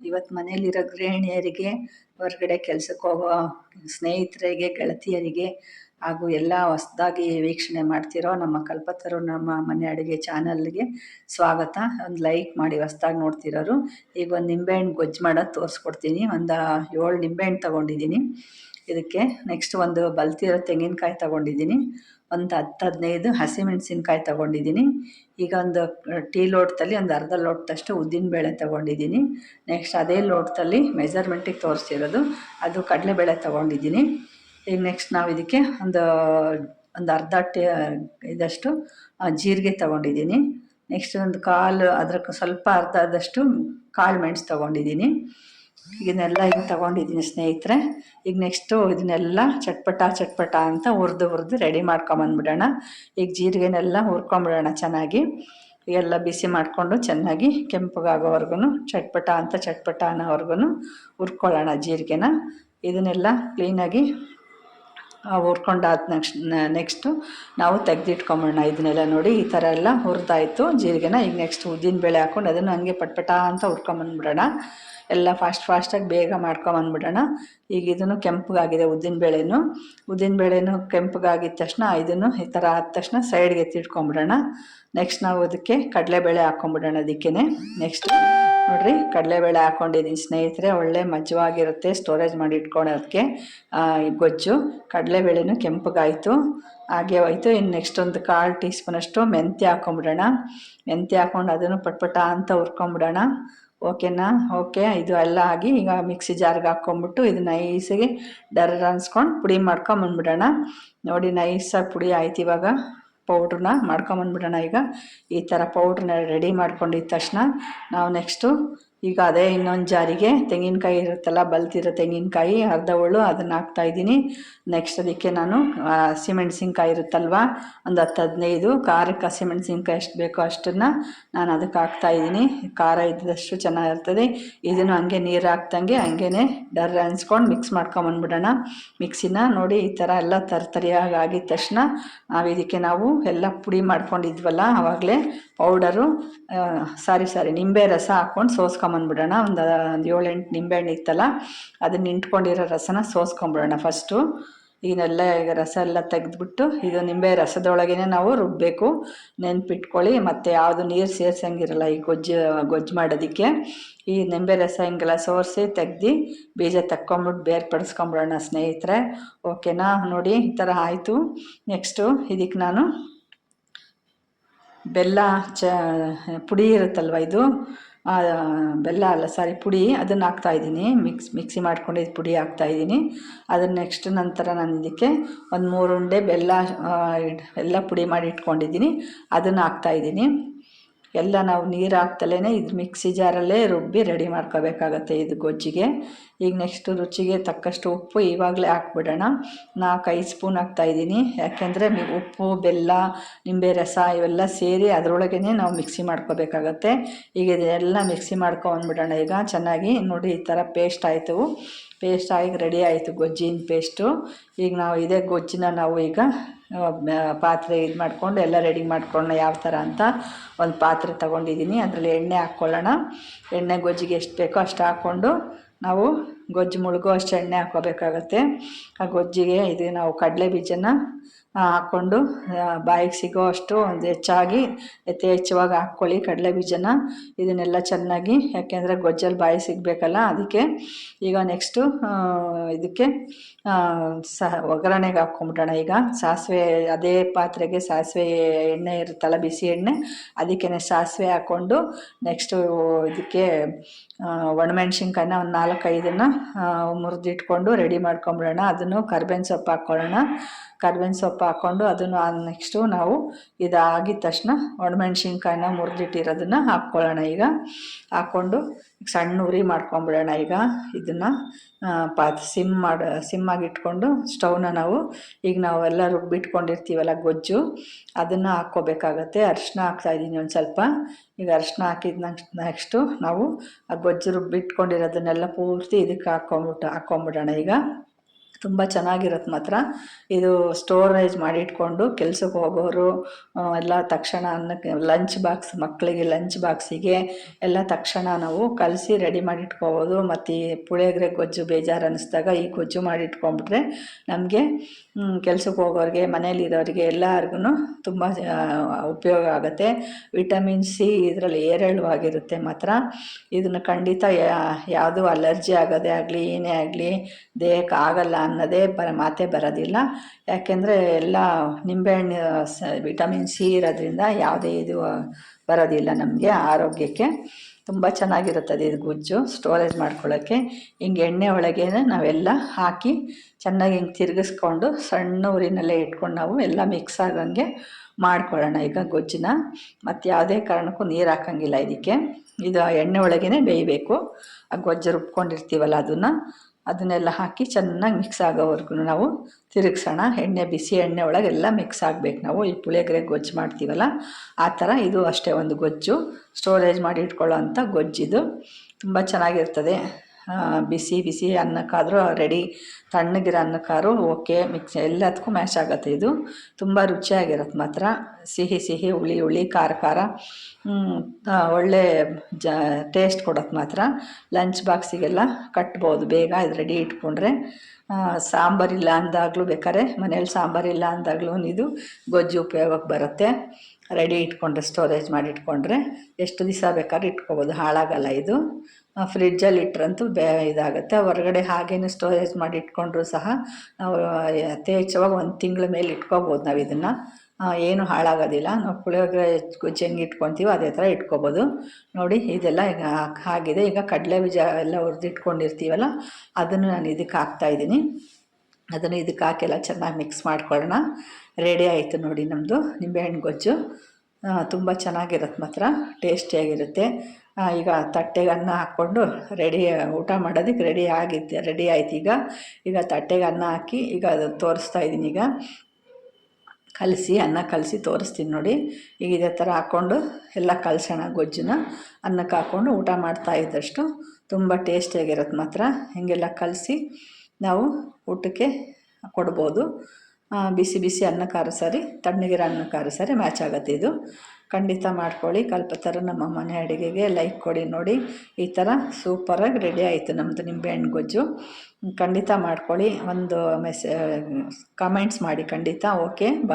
ಇವತ್ತು ಮನೆಯಲ್ಲಿರೋ ಗೃಹಿಣಿಯರಿಗೆ, ಹೊರಗಡೆ ಕೆಲ್ಸಕ್ಕೆ ಹೋಗೋ ಸ್ನೇಹಿತರಿಗೆ, ಗೆಳತಿಯರಿಗೆ ಹಾಗೂ ಎಲ್ಲ ಹೊಸದಾಗಿ ವೀಕ್ಷಣೆ ಮಾಡ್ತಿರೋ ನಮ್ಮ ಕಲ್ಪತರು ನಮ್ಮ ಮನೆ ಅಡುಗೆ ಚಾನಲ್ಗೆ ಸ್ವಾಗತ. ಒಂದು ಲೈಕ್ ಮಾಡಿ ಹೊಸ್ದಾಗಿ ನೋಡ್ತಿರೋರು. ಈಗ ಒಂದು ನಿಂಬೆಹಣ್ಣು ಗೊಜ್ಜು ಮಾಡೋದು ತೋರಿಸ್ಕೊಡ್ತೀನಿ. ಒಂದು ಏಳು ನಿಂಬೆಹಣ್ಣು ತೊಗೊಂಡಿದ್ದೀನಿ ಇದಕ್ಕೆ ನೆಕ್ಸ್ಟ್ ಒಂದು ಬಲ್ತಿರೋ ತೆಂಗಿನಕಾಯಿ ತೊಗೊಂಡಿದ್ದೀನಿ ಒಂದು ಹತ್ತು ಹದಿನೈದು ಹಸಿಮೆಣಸಿನ್ಕಾಯಿ ತಗೊಂಡಿದ್ದೀನಿ. ಈಗ ಒಂದು ಟೀ ಲೋಟದಲ್ಲಿ ಒಂದು ಅರ್ಧ ಲೋಟದಷ್ಟು ಉದ್ದಿನಬೇಳೆ ತಗೊಂಡಿದ್ದೀನಿ. ನೆಕ್ಸ್ಟ್ ಅದೇ ಲೋಟದಲ್ಲಿ ಮೆಜರ್ಮೆಂಟಿಗೆ ತೋರಿಸಿರೋದು. ಅದು ಕಡಲೆಬೇಳೆ ತಗೊಂಡಿದ್ದೀನಿ. ಈಗ ನೆಕ್ಸ್ಟ್ ನಾವು ಇದಕ್ಕೆ ಒಂದು ಒಂದು ಅರ್ಧ ಟೇ, ಇದಷ್ಟು ಜೀರಿಗೆ ತೊಗೊಂಡಿದ್ದೀನಿ. ನೆಕ್ಸ್ಟ್ ಒಂದು ಕಾಲು ಅದಕ್ಕೆ ಸ್ವಲ್ಪ ಅರ್ಧ ಆದಷ್ಟು ಕಾಳು ಮೆಣಸು ತೊಗೊಂಡಿದ್ದೀನಿ. ಇದನ್ನೆಲ್ಲ ಹಿಂಗೆ ತಗೊಂಡಿದ್ದೀನಿ ಸ್ನೇಹಿತರೆ. ಈಗ ನೆಕ್ಸ್ಟು ಇದನ್ನೆಲ್ಲ ಚಟ್ಪಟ ಚಟ್ಪಟ ಅಂತ ಹುರಿದು ಹುರಿದು ರೆಡಿ ಮಾಡ್ಕೊಂಬಂದ್ಬಿಡೋಣ ಈಗ ಜೀರಿಗೆನೆಲ್ಲ ಹುರ್ಕೊಂಬಿಡೋಣ ಚೆನ್ನಾಗಿ. ಎಲ್ಲ ಬಿಸಿ ಮಾಡಿಕೊಂಡು ಚೆನ್ನಾಗಿ ಕೆಂಪಗಾಗೋವರೆಗೂ ಚಟ್ಪಟ ಅಂತ ಚಟ್ಪಟ ಅನ್ನೋವರೆಗೂ ಹುರ್ಕೊಳ್ಳೋಣ ಜೀರಿಗೆನ. ಇದನ್ನೆಲ್ಲ ಕ್ಲೀನಾಗಿ ಹುರ್ಕೊಂಡಾದ ನೆಕ್ಸ್ಟ್ ನೆಕ್ಸ್ಟು ನಾವು ತೆಗೆದಿಟ್ಕೊಂಬಿಡೋಣ ಇದನ್ನೆಲ್ಲ ನೋಡಿ. ಈ ಥರ ಎಲ್ಲ ಹುರಿದಾಯಿತು ಜೀರಿಗೆನ. ಈಗ ನೆಕ್ಸ್ಟ್ ಉದ್ದಿನ ಬೇಳೆ ಹಾಕ್ಕೊಂಡು ಅದನ್ನು ಹಂಗೆ ಪಟ್ಪಟ ಅಂತ ಹುರ್ಕೊಂಬಂದ್ಬಿಡೋಣ. ಎಲ್ಲ ಫಾಸ್ಟ್ ಫಾಸ್ಟಾಗಿ ಬೇಗ ಮಾಡ್ಕೊಂಬಂದ್ಬಿಡೋಣ ಈಗ ಇದನ್ನು ಕೆಂಪಗಾಗಿದೆ ಉದ್ದಿನ ಬೇಳೆನು. ಕೆಂಪಗಾಗಿದ ತಕ್ಷಣ ಇದನ್ನು ಈ ಥರ ಆದ ತಕ್ಷಣ ಸೈಡ್ಗೆ ಎತ್ತಿಟ್ಕೊಂಬಿಡೋಣ ನೆಕ್ಸ್ಟ್ ನಾವು ಅದಕ್ಕೆ ಕಡಲೆಬೇಳೆ ಹಾಕ್ಕೊಂಬಿಡೋಣ ಅದಕ್ಕೇ ನೆಕ್ಸ್ಟ್ ನೋಡಿರಿ, ಕಡಲೆಬೇಳೆ ಹಾಕ್ಕೊಂಡಿದ್ದೀನಿ ಸ್ನೇಹಿತರೆ, ಒಳ್ಳೆ ಮಜ್ಜವಾಗಿರುತ್ತೆ ಸ್ಟೋರೇಜ್ ಮಾಡಿ ಇಟ್ಕೊಳ್ಳೋದಕ್ಕೆ ಗೊಜ್ಜು, ಕಡಲೆಬೇಳೆನೂ ಕೆಂಪಗಾಯಿತು. ಹಾಗೆ ಹೋಯ್ತು. ಇನ್ನು ನೆಕ್ಸ್ಟ್ ಒಂದು ಕಾಲು ಟೀ ಸ್ಪೂನಷ್ಟು ಮೆಂತ್ಯ ಹಾಕ್ಕೊಂಬಿಡೋಣ ಮೆಂತ್ಯ ಹಾಕ್ಕೊಂಡು ಅದನ್ನು ಪಟ್ಪಟ ಅಂತ ಹುರ್ಕೊಂಬಿಡೋಣ ಓಕೆನಾ? ಓಕೆ, ಇದು ಎಲ್ಲ ಆಗಿ ಈಗ ಮಿಕ್ಸಿ ಜಾರ್ಗೆ ಹಾಕ್ಕೊಂಬಿಟ್ಟು ಇದು ನೈಸಿಗೆ ಡರ್ ಅನ್ಸ್ಕೊಂಡು ಪುಡಿ ಮಾಡ್ಕೊಂಬಂದ್ಬಿಡೋಣ. ನೋಡಿ ನೈಸಾಗಿ ಪುಡಿ ಆಯ್ತು ಇವಾಗ. ಪೌಡ್ರನ್ನ ಮಾಡ್ಕೊಂಬಂದ್ಬಿಡೋಣ ಈಗ. ಈ ಥರ ಪೌಡ್ರನ್ನ ರೆಡಿ ಮಾಡ್ಕೊಂಡಿದ್ದ ತಕ್ಷಣ ನಾವು ನೆಕ್ಸ್ಟು ಈಗ ಅದೇ ಇನ್ನೊಂದು ಜಾರಿಗೆ. ತೆಂಗಿನಕಾಯಿ ಇರುತ್ತಲ್ಲ, ಬಲ್ತಿರೋ ತೆಂಗಿನಕಾಯಿ, ಅರ್ಧ ಹುಳು ಅದನ್ನು ಹಾಕ್ತಾಯಿದ್ದೀನಿ ನೆಕ್ಸ್ಟ್ ಅದಕ್ಕೆ ನಾನು ಹಸಿಮೆಣ್ಸಿನ್ಕಾಯಿ ಇರುತ್ತಲ್ವ, ಒಂದು ಹತ್ತು ಹದಿನೈದು. ಖಾರಕ್ಕೆ ಹಸಿಮೆಣ್ಸಿನ್ಕಾಯಿ ಎಷ್ಟು ಬೇಕೋ ಅಷ್ಟನ್ನು ನಾನು ಅದಕ್ಕೆ ಹಾಕ್ತಾಯಿದ್ದೀನಿ ಖಾರ ಇದ್ದಷ್ಟು ಚೆನ್ನಾಗಿರ್ತದೆ. ಇದನ್ನು ಹಂಗೆ ನೀರು ಹಾಕ್ದಂಗೆ ಹಂಗೇ ಡರ್ ಅನ್ಸ್ಕೊಂಡು ಮಿಕ್ಸ್ ಮಾಡ್ಕೊಂಬಂದ್ಬಿಡೋಣ ಮಿಕ್ಸಿನ ನೋಡಿ ಈ ಥರ ಎಲ್ಲ ತರ್ತರಿಯಾಗಿ ಆಗಿದ ತಕ್ಷಣ ನಾವು ಇದಕ್ಕೆ ನಾವು ಎಲ್ಲ ಪುಡಿ ಮಾಡ್ಕೊಂಡಿದ್ವಲ್ಲ ಆವಾಗಲೇ ಪೌಡರು ಸಾರಿ ಸಾರಿ ನಿಂಬೆ ರಸ ಹಾಕ್ಕೊಂಡು ಸೋಸ್ಕೊಂಬಂದ್ಬಿಡೋಣ. ಒಂದು ಒಂದು ಏಳೆಂಟು ನಿಂಬೆಹಣ್ಣು ಇತ್ತಲ್ಲ, ಅದನ್ನ ನಿಂಟ್ಕೊಂಡಿರೋ ರಸನ ಸೋಸ್ಕೊಂಬಿಡೋಣ ಫಸ್ಟು ಇದನ್ನೆಲ್ಲ ಈಗ ರಸ ಎಲ್ಲ ತೆಗೆದ್ಬಿಟ್ಟು ಇದು ನಿಂಬೆ ರಸದೊಳಗೇ ನಾವು ರುಬ್ಬಬೇಕು ನೆನ್ಪಿಟ್ಕೊಳ್ಳಿ, ಮತ್ತು ಯಾವುದು ನೀರು ಸೇರ್ಸಂಗಿರಲ್ಲ ಈ ಗೊಜ್ಜು ಗೊಜ್ಜು ಮಾಡೋದಕ್ಕೆ. ಈ ನಿಂಬೆ ರಸ ಹಿಂಗೆಲ್ಲ ಸೋರಿಸಿ ತೆಗ್ದು ಬೀಜ ತಕ್ಕೊಂಬಿಟ್ಟು ಬೇರ್ಪಡಿಸ್ಕೊಂಬಿಡೋಣ ಸ್ನೇಹಿತರೆ. ಓಕೆನಾ? ನೋಡಿ, ಈ ಥರ ಆಯಿತು. ನೆಕ್ಸ್ಟು ಇದಕ್ಕೆ ನಾನು ಬೆಲ್ಲ ಚ ಪುಡಿ ಇರುತ್ತಲ್ವ ಇದು? ಬೆಲ್ಲ ಅಲ್ಲ ಸಾರಿ ಪುಡಿ ಅದನ್ನು ಹಾಕ್ತಾಯಿದ್ದೀನಿ ಮಿಕ್ಸ್ ಮಿಕ್ಸಿ ಮಾಡ್ಕೊಂಡಿದ್ದು ಪುಡಿ ಹಾಕ್ತಾಯಿದ್ದೀನಿ ಅದನ್ನು ನೆಕ್ಸ್ಟ್ ನಂತರ ನಾನು ಇದಕ್ಕೆ ಒಂದು ಮೂರು ಉಂಡೆ ಬೆಲ್ಲ ಎಲ್ಲ ಪುಡಿ ಮಾಡಿ ಇಟ್ಕೊಂಡಿದ್ದೀನಿ. ಅದನ್ನು ಹಾಕ್ತಾಯಿದ್ದೀನಿ ಎಲ್ಲ ನಾವು ನೀರು ಹಾಕ್ತಲೇ ಇದು ಮಿಕ್ಸಿ ಜಾರಲ್ಲೇ ರುಬ್ಬಿ ರೆಡಿ ಮಾಡ್ಕೋಬೇಕಾಗತ್ತೆ ಇದು ಗೊಜ್ಜಿಗೆ. ಈಗ ನೆಕ್ಸ್ಟು ರುಚಿಗೆ ತಕ್ಕಷ್ಟು ಉಪ್ಪು ಇವಾಗಲೇ ಹಾಕ್ಬಿಡೋಣ. ನಾಲ್ಕು ಐದು ಸ್ಪೂನ್ ಹಾಕ್ತಾಯಿದ್ದೀನಿ ಯಾಕೆಂದರೆ ಉಪ್ಪು, ಬೆಲ್ಲ, ನಿಂಬೆ ರಸ ಇವೆಲ್ಲ ಸೇರಿ ಅದರೊಳಗೇ ನಾವು ಮಿಕ್ಸಿ ಮಾಡ್ಕೋಬೇಕಾಗತ್ತೆ. ಈಗ ಇದೆಲ್ಲ ಮಿಕ್ಸಿ ಮಾಡ್ಕೊಂಡ್ಬಿಡೋಣ ಈಗ. ಚೆನ್ನಾಗಿ ನೋಡಿ ಈ ಥರ ಪೇಸ್ಟ್ ಆಯಿತು. ಪೇಸ್ಟ್ ಆಗಿ ರೆಡಿ ಆಯಿತು ಗೊಜ್ಜಿನ ಪೇಸ್ಟು ಈಗ ನಾವು ಇದೇ ಗೊಜ್ಜಿನ ನಾವು ಈಗ ಪಾತ್ರೆ ಇದು ಮಾಡಿಕೊಂಡು ಎಲ್ಲ ರೆಡಿ ಮಾಡ್ಕೊಳ್ಳೋಣ ಯಾವ ಥರ ಅಂತ. ಒಂದು ಪಾತ್ರೆ ತಗೊಂಡಿದ್ದೀನಿ. ಅದರಲ್ಲಿ ಎಣ್ಣೆ ಹಾಕ್ಕೊಳ್ಳೋಣ. ಎಣ್ಣೆ ಗೊಜ್ಜಿಗೆ ಎಷ್ಟು ಬೇಕೋ ಅಷ್ಟು ಹಾಕ್ಕೊಂಡು ನಾವು ಗೊಜ್ಜು ಮುಳುಗೋ ಅಷ್ಟು ಎಣ್ಣೆ ಹಾಕೋಬೇಕಾಗತ್ತೆ ಆ ಗೊಜ್ಜಿಗೆ ಇದು ನಾವು ಕಡಲೆ ಬೀಜನ ಹಾಕ್ಕೊಂಡು ಬಾಯಿಗೆ ಸಿಗೋ ಅಷ್ಟು ಒಂದು ಹೆಚ್ಚಾಗಿ ಯಥೇಚ್ಛವಾಗಿ ಹಾಕ್ಕೊಳ್ಳಿ ಕಡಲೆ ಬೀಜನ. ಇದನ್ನೆಲ್ಲ ಚೆನ್ನಾಗಿ, ಯಾಕೆಂದರೆ ಗೊಜ್ಜಲ್ಲಿ ಬಾಯಿ ಸಿಗಬೇಕಲ್ಲ, ಅದಕ್ಕೆ ಈಗ ನೆಕ್ಸ್ಟು ಇದಕ್ಕೆ ಸಹ, ಒಗ್ಗರಣೆಗೆ ಹಾಕ್ಕೊಂಬಿಡೋಣ. ಈಗ ಸಾಸಿವೆ, ಅದೇ ಪಾತ್ರೆಗೆ ಸಾಸಿವೆ ಎಣ್ಣೆ ಇರುತ್ತಲ್ಲ, ಬಿಸಿ ಎಣ್ಣೆ ಅದಕ್ಕೆ ಸಾಸಿವೆ ಹಾಕ್ಕೊಂಡು ನೆಕ್ಸ್ಟು ಇದಕ್ಕೆ ಒಣಮೆಣ್ಸಿನ್ಕಾಯಿನ ಒಂದು ನಾಲ್ಕೈದನ್ನು ಮುರಿದಿಟ್ಕೊಂಡು ರೆಡಿ ಮಾಡ್ಕೊಂಬಿಡೋಣ. ಅದನ್ನು ಕರ್ಬೇವಿನ ಸೊಪ್ಪು ಹಾಕ್ಕೊಳ್ಳೋಣ. ಕರ್ಬೇವಿನ ಸೊಪ್ಪು ಹಾಕ್ಕೊಂಡು ಅದನ್ನು ನೆಕ್ಸ್ಟು ನಾವು ಇದಾಗಿದ ತಕ್ಷಣ ಒಣಮೆಣ್ಸಿನ್ಕಾಯಿನ ಮುರಿದಿಟ್ಟಿರೋದನ್ನು ಹಾಕ್ಕೊಳ್ಳೋಣ ಈಗ. ಹಾಕ್ಕೊಂಡು ಸಣ್ಣ ಉರಿ ಮಾಡ್ಕೊಂಬಿಡೋಣ ಈಗ. ಇದನ್ನು ಪಾತ್ ಸಿಮ್ ಮಾಡಿ ಸಿಮ್ಮಾಗಿಟ್ಕೊಂಡು ಸ್ಟೌವ್ನ ನಾವು ಈಗ ನಾವೆಲ್ಲ ರುಬ್ಬಿಟ್ಕೊಂಡಿರ್ತೀವಲ್ಲ ಗೊಜ್ಜು, ಅದನ್ನು ಹಾಕ್ಕೋಬೇಕಾಗತ್ತೆ. ಅರಿಶಿನ ಹಾಕ್ತಾಯಿದ್ದೀನಿ ಒಂದು ಸ್ವಲ್ಪ. ಈಗ ಅರಶಿನ ಹಾಕಿದ ನೆಕ್ಸ್ಟ್ ನಾವು ಆ ಗೊಜ್ಜು ರುಬ್ಬಿಟ್ಕೊಂಡಿರೋದನ್ನೆಲ್ಲ ಪೂರ್ತಿ ಇದಕ್ಕೆ ಹಾಕೊಂಬಿಟ್ಟು ಹಾಕೊಂಬಿಡೋಣ ಈಗ. ತುಂಬ ಚೆನ್ನಾಗಿರುತ್ತೆ ಮಾತ್ರ. ಇದು ಸ್ಟೋರೇಜ್ ಮಾಡಿಟ್ಕೊಂಡು ಕೆಲಸಕ್ಕೆ ಹೋಗೋರು ಎಲ್ಲ ತಕ್ಷಣ ಅನ್ನಕ್ಕೆ ಲಂಚ್ ಬಾಕ್ಸ್ ಮಕ್ಕಳಿಗೆ ಲಂಚ್ ಬಾಕ್ಸಿಗೆ ಎಲ್ಲ ತಕ್ಷಣ ನಾವು ಕಲಸಿ ರೆಡಿ ಮಾಡಿ ಇಟ್ಕೋಬೋದು. ಮತ್ತು ಈ ಪುಳಿಯೋಗರೆ ಗೊಜ್ಜು ಬೇಜಾರು ಅನ್ನಿಸ್ದಾಗ ಈ ಗೊಜ್ಜು ಮಾಡಿ ಇಟ್ಕೊಂಡ್ಬಿಟ್ರೆ ನಮಗೆ ಕೆಲಸಕ್ಕೆ ಹೋಗೋರಿಗೆ ಮನೇಲಿರೋರಿಗೆ ಎಲ್ಲರಿಗೂ ತುಂಬ ಉಪಯೋಗ ಆಗುತ್ತೆ. ವಿಟಮಿನ್ ಸಿ ಇದರಲ್ಲಿ ಏರಳವಾಗಿರುತ್ತೆ ಮಾತ್ರ. ಇದನ್ನು ಖಂಡಿತ ಯಾವುದು ಅಲರ್ಜಿ ಆಗೋದೇ ಆಗಲಿ, ಏನೇ ಆಗಲಿ, ದೇಹಕ್ಕೆ ಆಗಲ್ಲ ಅನ್ನೋದೇ ಬರ, ಮಾತೇ ಬರೋದಿಲ್ಲ. ಯಾಕೆಂದರೆ ಎಲ್ಲ ನಿಂಬೆಹಣ್ಣು ಸ, ವಿಟಮಿನ್ ಸಿ ಇರೋದ್ರಿಂದ ಯಾವುದೇ ಇದು ಬರೋದಿಲ್ಲ ನಮಗೆ ಆರೋಗ್ಯಕ್ಕೆ. ತುಂಬ ಚೆನ್ನಾಗಿರುತ್ತದೆ ಇದು ಗುಜ್ಜು ಸ್ಟೋರೇಜ್ ಮಾಡ್ಕೊಳ್ಳೋಕ್ಕೆ ಹಿಂಗೆ ಎಣ್ಣೆ ಒಳಗೆ ನಾವೆಲ್ಲ ಹಾಕಿ ಚೆನ್ನಾಗಿ ಹಿಂಗೆ ತಿರುಗಿಸ್ಕೊಂಡು ಸಣ್ಣ ಊರಿನಲ್ಲೇ ಇಟ್ಕೊಂಡು ನಾವು ಎಲ್ಲ ಮಿಕ್ಸ್ ಆಗಂಗೆ ಮಾಡ್ಕೊಳ್ಳೋಣ ಈಗ ಗೊಜ್ಜನ್ನ ಮತ್ತು ಯಾವುದೇ ಕಾರಣಕ್ಕೂ ನೀರು ಹಾಕಂಗಿಲ್ಲ ಇದಕ್ಕೆ. ಇದು ಎಣ್ಣೆ ಒಳಗೇ ಬೇಯಬೇಕು. ಆ ಗೊಜ್ಜು ರುಬ್ಕೊಂಡಿರ್ತೀವಲ್ಲ ಅದನ್ನು. ಅದನ್ನೆಲ್ಲ ಹಾಕಿ ಚೆನ್ನಾಗಿ ಮಿಕ್ಸ್ ಆಗೋವರೆಗೂ ನಾವು ತಿರುಗಿಸೋಣ. ಎಣ್ಣೆ ಬಿಸಿ ಎಣ್ಣೆ ಒಳಗೆ ಎಲ್ಲ ಮಿಕ್ಸ್ ಆಗಬೇಕು ನಾವು. ಈ ಪುಳಿಯೋಗರೆ ಗೊಜ್ಜು ಮಾಡ್ತೀವಲ್ಲ, ಆ ಥರ ಇದು ಅಷ್ಟೇ ಒಂದು ಗೊಜ್ಜು. ಸ್ಟೋರೇಜ್ ಮಾಡಿ ಇಟ್ಕೊಳ್ಳೋ ಅಂಥ ಗೊಜ್ಜಿದು. ತುಂಬ ಚೆನ್ನಾಗಿರ್ತದೆ. ಬಿಸಿ ಬಿಸಿ ಅನ್ನಕ್ಕಾದರೂ ರೆಡಿ ತಣ್ಣಗಿರೋ ಅನ್ನಕ್ಕಾದ್ರೂ ಓಕೆ ಮಿಕ್ಸ್ ಎಲ್ಲದಕ್ಕೂ ಮ್ಯಾಶ್ ಆಗುತ್ತೆ ಇದು. ತುಂಬ ರುಚಿಯಾಗಿರುತ್ತೆ ಮಾತ್ರ. ಸಿಹಿ ಸಿಹಿ, ಹುಳಿ ಹುಳಿ, ಖಾರ ಖಾರ. ಒಳ್ಳೆ ಜ ಟೇಸ್ಟ್ ಕೊಡೋದು ಮಾತ್ರ. ಲಂಚ್ ಬಾಕ್ಸಿಗೆಲ್ಲ ಕಟ್ಬೋದು. ಬೇಗ ಇದು ರೆಡಿ ಇಟ್ಕೊಂಡ್ರೆ ಸಾಂಬಾರಿಲ್ಲ ಅಂದಾಗಲೂ ಬೇಕಾದ್ರೆ ಮನೇಲಿ ಸಾಂಬಾರಿಲ್ಲ ಅಂದಾಗಲೂ ಇದು ಗೊಜ್ಜು ಉಪಯೋಗಕ್ಕೆ ಬರುತ್ತೆ. ರೆಡಿ ಇಟ್ಕೊಂಡ್ರೆ ಸ್ಟೋರೇಜ್ ಮಾಡಿ ಇಟ್ಕೊಂಡ್ರೆ ಎಷ್ಟು ದಿವಸ ಬೇಕಾದ್ರೆ ಇಟ್ಕೋಬೋದು. ಹಾಳಾಗಲ್ಲ ಇದು. ಫ್ರಿಡ್ಜಲ್ಲಿ ಇಟ್ರಂತೂ ಬೇ ಇದಾಗುತ್ತೆ. ಹೊರಗಡೆ ಹಾಗೇನು ಸ್ಟೋರೇಜ್ ಮಾಡಿ ಇಟ್ಕೊಂಡ್ರು ಸಹ ನಾವು ಯಥೇಚ್ಛವಾಗಿ ಒಂದು ತಿಂಗಳ ಮೇಲೆ ಇಟ್ಕೋಬೋದು ನಾವು ಇದನ್ನು. ಏನು ಹಾಳಾಗೋದಿಲ್ಲ. ನಾವು ಪುಳಿಯೋಗರೆ ಗೊಜ್ಜು ಹೆಂಗೆ ಇಟ್ಕೊತೀವೋ ಅದೇ ಥರ ಇಟ್ಕೋಬೋದು. ನೋಡಿ, ಇದೆಲ್ಲ ಈಗ ಆಗಿದೆ ಈಗ ಕಡಲೆ ಬೀಜ ಎಲ್ಲ ಹುರಿದಿಟ್ಕೊಂಡಿರ್ತೀವಲ್ಲ, ಅದನ್ನು ನಾನು ಇದಕ್ಕೆ ಹಾಕ್ತಾಯಿದ್ದೀನಿ ಅದನ್ನು ಇದಕ್ಕೆ ಹಾಕೆಲ್ಲ ಚೆನ್ನಾಗಿ ಮಿಕ್ಸ್ ಮಾಡ್ಕೊಳ್ಳೋಣ. ರೆಡಿ ಆಯಿತು ನೋಡಿ ನಮ್ಮದು ನಿಂಬೆಹಣ್ಣು ಗೊಜ್ಜು. ತುಂಬ ಚೆನ್ನಾಗಿರುತ್ತೆ ಮಾತ್ರ, ಟೇಸ್ಟಿಯಾಗಿರುತ್ತೆ. ಈಗ ತಟ್ಟೆಗೆ ಅನ್ನ ಹಾಕ್ಕೊಂಡು ರೆಡಿ ಊಟ ಮಾಡೋದಕ್ಕೆ ರೆಡಿ ಆಗಿದ್ದೆ ರೆಡಿ ಆಯ್ತು ಈಗ. ಈಗ ತಟ್ಟೆಗೆ ಅನ್ನ ಹಾಕಿ ಈಗ ಅದು ತೋರಿಸ್ತಾ ಇದ್ದೀನಿ ಈಗ. ಕಲಸಿ, ಅನ್ನ ಕಲಸಿ ತೋರಿಸ್ತೀನಿ ನೋಡಿ. ಈಗ ಇದೇ ಥರ ಹಾಕ್ಕೊಂಡು ಎಲ್ಲ ಕಲಸೋಣ ಗೊಜ್ಜನ್ನ. ಅನ್ನಕ್ಕೆ ಹಾಕ್ಕೊಂಡು ಊಟ ಮಾಡ್ತಾ ಇದ್ದಷ್ಟು. ತುಂಬ ಟೇಸ್ಟಿಯಾಗಿರುತ್ತೆ ಮಾತ್ರ. ಹೀಗೆಲ್ಲ ಕಲಸಿ ನಾವು ಊಟಕ್ಕೆ ಕೊಡ್ಬೋದು. ಬಿಸಿ ಬಿಸಿ ಬಿಸಿ ಸಾರಿ ಸರಿ ತಣ್ಣಗಿರೋ ಖಾರ ಸರಿ ಮ್ಯಾಚ್ ಆಗುತ್ತೆ ಇದು. ಖಂಡಿತ ಮಾಡ್ಕೊಳ್ಳಿ. ಕಲ್ಪತರ ನಮ್ಮ ಮನೆ ಅಡುಗೆಗೆ ಲೈಕ್ ಕೊಡಿ ನೋಡಿ. ಈ ಥರ ಸೂಪರಾಗಿ ರೆಡಿ ಆಯಿತು ನಮ್ಮದು ನಿಂಬೆಹಣ್ಣು ಗೊಜ್ಜು. ಖಂಡಿತ ಮಾಡ್ಕೊಳ್ಳಿ. ಒಂದು ಮೆಸೇ ಕಮೆಂಟ್ಸ್ ಮಾಡಿ. ಖಂಡಿತ. Okay bye